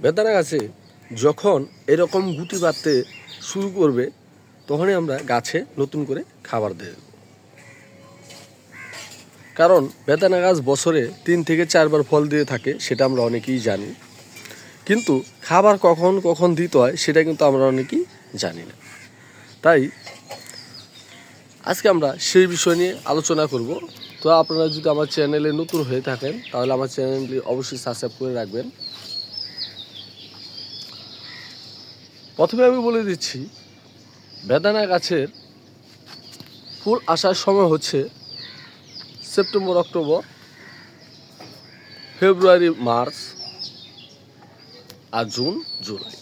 বেদানা গাছে যখন এরকম গুটি বাঁধতে শুরু করবে, তখনই আমরা গাছে নতুন করে খাবার দেব। কারণ বেদানা গাছ বছরে তিন থেকে চারবার ফল দিয়ে থাকে, সেটা আমরা অনেকেই জানি। কিন্তু খাবার কখন কখন দিতে হয়, সেটা কিন্তু আমরা অনেকেই জানি না। তাই আজকে আমরা সেই বিষয় নিয়ে আলোচনা করব। তো আপনারা যদি আমার চ্যানেলে নতুন হয়ে থাকেন, তাহলে আমার চ্যানেলটি অবশ্যই সাবস্ক্রাইব করে রাখবেন। প্রথমে আমি বলে দিচ্ছি, বেদানা গাছের ফুল আসার সময় হচ্ছে সেপ্টেম্বর, অক্টোবর, ফেব্রুয়ারি, মার্চ আর জুন, জুলাই।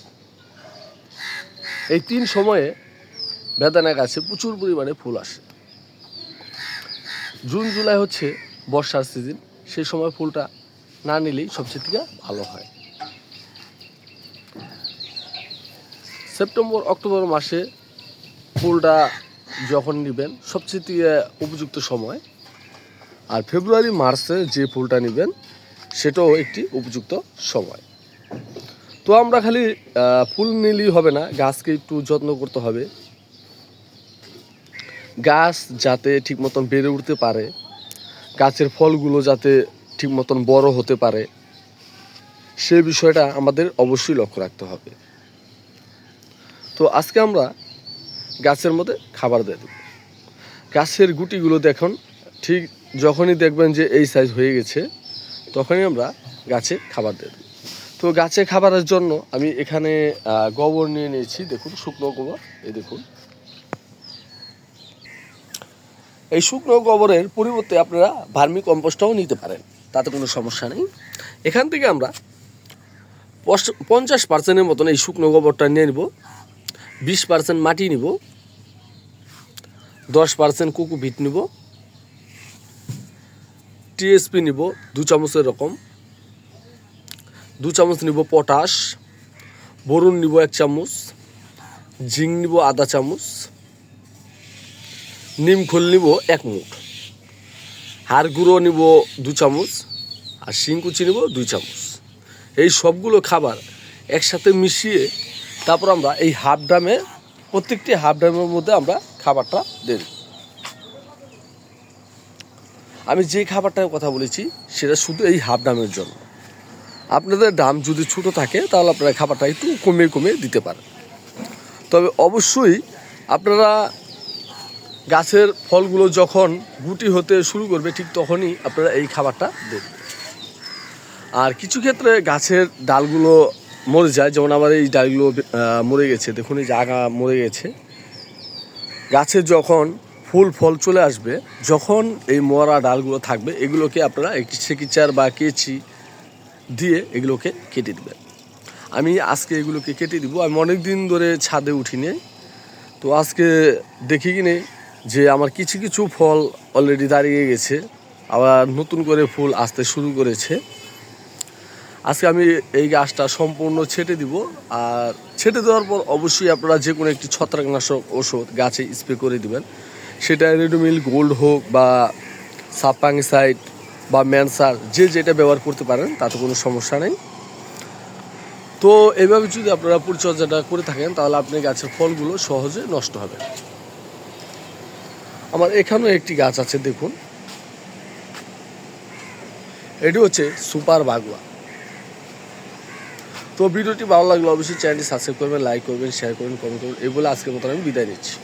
এই তিন সময়ে বেদানা গাছে প্রচুর পরিমাণে ফুল আসে। জুন, জুলাই হচ্ছে বর্ষার সিজন সেই সময় ফুলটা না নিলেই সবচেয়ে থেকে ভালো হয়। সেপ্টেম্বর, অক্টোবর মাসে ফুলটা যখন নেবেন, সবচেয়ে উপযুক্ত সময়, আর ফেব্রুয়ারি, মার্চে যে ফুলটা নেবেন, সেটাও একটি উপযুক্ত সময়। তো আমরা খালি ফুল নিলেই হবে না, গাছকে একটু যত্ন করতে হবে। গাছ যাতে ঠিক মতন বেড়ে উঠতে পারে, গাছের ফলগুলো যাতে ঠিক মতন বড় হতে পারে সেই বিষয়টা আমাদের অবশ্যই লক্ষ্য রাখতে হবে। তো আজকে আমরা গাছের মধ্যে খাবার দিয়ে দেবো। গাছের গুটিগুলো দেখুন, ঠিক যখনই দেখবেন যে এই সাইজ হয়ে গেছে, তখনই আমরা গাছে খাবার দিয়ে দেবো। তো গাছে খাবারের জন্য আমি এখানে গোবর নিয়ে নিয়েছি, দেখুন শুকনো গোবর, এই দেখুন। এই শুকনো গোবরের পরিবর্তে আপনারা ভার্মি কম্পোস্টটাও নিতে পারেন, তাতে কোনো সমস্যা নেই। এখান থেকে আমরা পঞ্চাশ পার্সেন্টের মতন এই শুকনো গোবরটা নিয়ে নিব। বিশ পার্সেন্ট মাটি নিব, দশ পার্সেন্ট কুকু ভিট নিব টিএসপি নিব দু চামচের রকম, দু চামচ নিব পটাশ, বরুণ নিব এক চামচ, জিঙ্ক নিব আধা চামচ, নিম খোল নিব এক মুঠ, হাড় গুঁড়ো নিব দু চামচ, আর শিংকুচি নিব দুই চামচ। এই সবগুলো খাবার একসাথে মিশিয়ে তারপর আমরা এই হাফ ড্রামে প্রত্যেকটি হাফ ড্রামের মধ্যে আমরা খাবারটা দেব। আমি যে খাবারটার কথা বলেছি, সেটা শুধু এই হাফ ড্রামের জন্য। আপনাদের ড্রাম যদি ছোটো থাকে, তাহলে আপনারা খাবারটা একটু কমিয়ে কমিয়ে দিতে পারেন। তবে অবশ্যই আপনারা গাছের ফলগুলো যখন গুটি হতে শুরু করবে, ঠিক তখনই আপনারা এই খাবারটা দেবেন। আর কিছু ক্ষেত্রে গাছের ডালগুলো মরে যায়। যেমন আমার এই ডালগুলো মরে গেছে। দেখুন এই আগা মরে গেছে। গাছে যখন ফুল, ফল চলে আসবে, যখন এই মরা ডালগুলো থাকবে, এগুলোকে আপনারা একটি সেকিচার বা কেচি দিয়ে এগুলোকে কেটে দেবেন। আমি আজকে এগুলোকে কেটে দিব। আমি অনেক দিন ধরে ছাদে উঠিনি। তো আজকে দেখি কিনে যে আমার কিছু কিছু ফল অলরেডি দাঁড়িয়ে গেছে। আবার নতুন করে ফুল আসতে শুরু করেছে। আজকে আমি এই গাছটা সম্পূর্ণ ছেটে দিব। আর ছেটে দেওয়ার পর অবশ্যই আপনারা যে কোনো একটি ছত্রাকনাশক ওষুধ গাছে স্প্রে করে দিবেন। সেটা রেডোমিল, গোল্ড হোক বা সাপাংসাইড বা ম্যানসার, যে যেটা ব্যবহার করতে পারেন, তাতে কোনো সমস্যা নেই। তো এইভাবে যদি আপনারা পরিচর্যাটা করে থাকেন, তাহলে আপনি গাছের ফলগুলো সহজে নষ্ট হবে। আমার এখানেও একটি গাছ আছে, দেখুন। এটি হচ্ছে সুপার বাগুয়া তো ভিডিওটি ভালো লাগলে অবশ্যই চ্যানেলটি সাবস্ক্রাইব করবেন লাইক করবেন শেয়ার করবেন কমেন্ট করবেন, এই বলে আজকের মতো আমি বিদায় নিচ্ছি।